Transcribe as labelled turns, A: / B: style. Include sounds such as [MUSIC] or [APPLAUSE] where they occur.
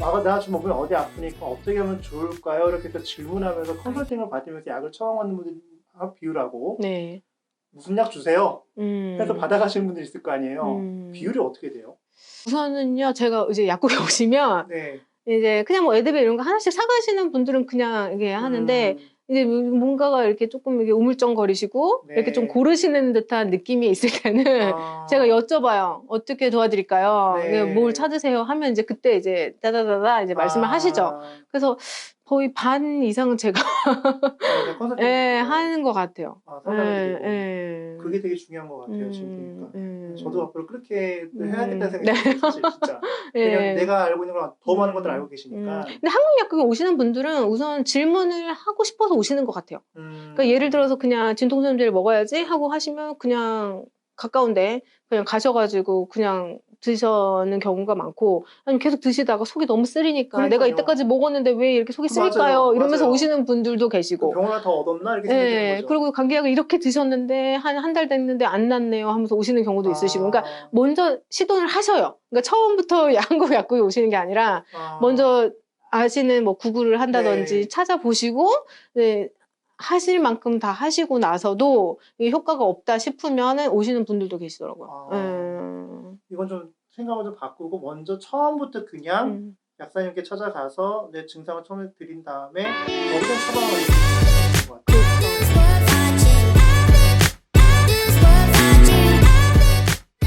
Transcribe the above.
A: 와가 나 지금 보면 어디 아프니까 어떻게 하면 좋을까요? 이렇게 또 질문하면서 컨설팅을 받으면서 약을 처음 하는 분들 비율하고
B: 네.
A: 무슨 약 주세요?
B: 음.
A: 해서 받아가시는 분들 있을 거 아니에요.
B: 음.
A: 비율이 어떻게 돼요?
B: 우선은요, 제가 이제 약국에 [LAUGHS] 오시면
A: 네.
B: 이제 그냥 뭐 에드벨 이런 거 하나씩 사가시는 분들은 그냥 이게 하는데
A: 음,
B: 이제 뭔가가 이렇게 조금 이게 우물쩡거리시고
A: 네.
B: 이렇게 좀 고르시는 듯한 느낌이 있을 때는
A: 아,
B: 제가 여쭤봐요. 어떻게 도와드릴까요?
A: 네.
B: 네, 뭘 찾으세요? 하면 이제 그때 이제 따다다다 이제 말씀을
A: 아,
B: 하시죠. 그래서 거의 반 이상은 제가
A: 네, [LAUGHS]
B: 예. 하는 것 같아요.
A: 아,
B: 예,
A: 상담해드리고.
B: 예.
A: 그게 되게 중요한 것 같아요. 지금
B: 음,
A: 보니까.
B: 음.
A: 저도 앞으로 그렇게
B: 음.
A: 해야겠다는
B: 네.
A: 생각이 들어요. 사실 진짜. [LAUGHS]
B: 예.
A: 왜냐면 내가 알고 있는 거랑 더 많은
B: 음.
A: 것들 알고 계시니까.
B: 음. 근데 한국 약국에 오시는 분들은 우선 질문을 하고 싶어서 오시는 것 같아요.
A: 음.
B: 그러니까 예를 들어서 그냥 진통제를 먹어야지 하고 하시면 그냥 가까운데 그냥 가셔가지고 그냥 드시는 경우가 많고 아니면 계속 드시다가 속이 너무 쓰리니까 내가
A: 그러니까요.
B: 이때까지 먹었는데 왜 이렇게 속이
A: 맞아요.
B: 쓰릴까요? 이러면서
A: 맞아요.
B: 오시는 분들도
A: 그
B: 계시고
A: 병원을 더 얻었나 이렇게 생각되는
B: 예,
A: 거죠.
B: 그리고 감기약을 이렇게 드셨는데 한 한 달 됐는데 안 낫네요 하면서 오시는 경우도 있으시고 그러니까
A: 아,
B: 먼저 시도를 하셔요. 그러니까 처음부터 [LAUGHS] 한국 약국에 오시는 게 아니라
A: 아.
B: 먼저 아시는 뭐 구글을 한다든지
A: 네.
B: 찾아보시고 네, 하실 만큼 다 하시고 나서도 효과가 없다 싶으면 오시는 분들도 계시더라고요.
A: 아.
B: 음.
A: 이건 좀 생각을 좀 바꾸고 먼저 처음부터 그냥
B: 음.
A: 약사님께 찾아가서 내 증상을 처음에 드린 다음에 거기서 처방을.